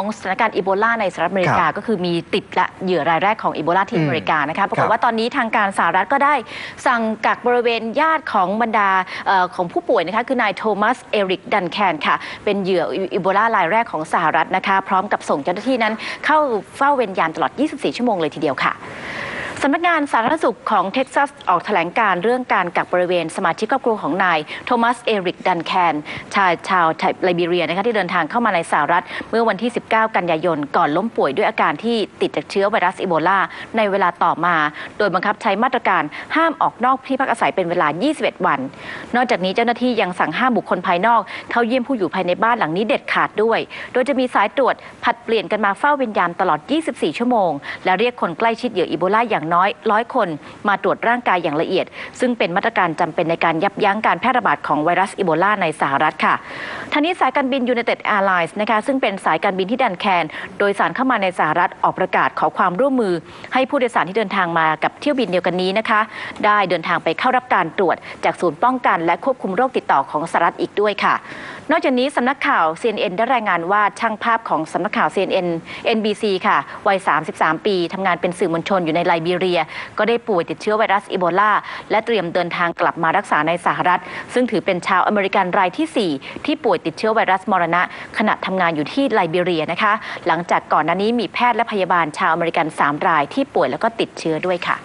ของสถานการณ์อีโบลาในสหรัฐอเมริกาก็คือมีติดและเหยื่อรายแรกของอีโบลาที่อืมอเมริกานะคะปราคกรัฏบว่าตอนนี้ทางการสหรัฐก็ได้สั่งกักบริเวณญาติของบรรดาเอ่อของผู้ป่วยนะคะคือนายโทมัสเอริกดันแคนค่ะ เป็นเหยื่ออีโบลารายแรกของสหรัฐนะคะ พร้อมกับส่งเจ้าหน้าที่นั้นเข้าเฝ้าเวรยามตลอด 24 ชั่วโมงเลยทีเดียวค่ะ สำนักงานสาธารณสุขของเท็กซัสออกแถลงการเรื่องการกักบริเวณสมาชิกครอบครัวของนายโทมัส เอริก ดันแคน ชายชาวไลบีเรียนะคะที่เดินทางเข้ามาในสหรัฐ เมื่อวันที่ 19 กันยายน ก่อนล้มป่วยด้วยอาการที่ติดจากเชื้อไวรัสอีโบลา ในเวลาต่อมา โดยบังคับใช้มาตรการห้ามออกนอกที่พักอาศัยเป็นเวลา 21 วัน นอกจากนี้เจ้าหน้าที่ยังสั่งห้ามบุคคลภายนอก เข้าเยี่ยมผู้อยู่ภายในบ้านหลังนี้เด็ดขาดด้วย โดยจะมีสายตรวจผัดเปลี่ยนกันมาเฝ้าเวรยามตลอด 24 ชั่วโมง และเรียกคนใกล้ชิดเหยื่ออีโบลาอย่างน้อยร้อยคนมาตรวจร่างกายอย่างละเอียด ซึ่งเป็นมาตรการจำเป็นในการยับยั้งการแพร่ระบาดของไวรัสอีโบลาในสหรัฐค่ะทางนี้สายการบิน United Airlines นะคะซึ่งเป็นสายการบินที่ดันแคน โดยสารเข้ามาในสหรัฐออกประกาศขอความร่วมมือ ให้ผู้โดยสารที่เดินทางมากับเที่ยวบินเดียวกันนี้นะคะ ได้เดินทางไปเข้ารับการตรวจ จากศูนย์ป้องกันและควบคุมโรคติดต่อของสหรัฐอีกด้วยค่ะ นอกจากนี้สำนักข่าว CNN ได้รายงานว่าช่างภาพของสำนักข่าว CNN NBC ค่ะ วัย 33 ปีทำงานเป็นสื่อมวลชนอยู่ในไลบีเรีย ก็ได้ป่วยติดเชื้อไวรัสอีโบลา และเตรียมเดินทางกลับมารักษาในสหรัฐ ซึ่งถือเป็นชาวอเมริกันรายที่ 4 ที่ป่วยติดเชื้อไวรัสมรณะ ขณะทำงานอยู่ที่ไลบีเรียนะคะ หลังจากก่อนหน้านี้มีแพทย์และพยาบาลชาวอเมริกัน 3 รายที่ป่วยแล้วก็ติดเชื้อด้วยค่ะ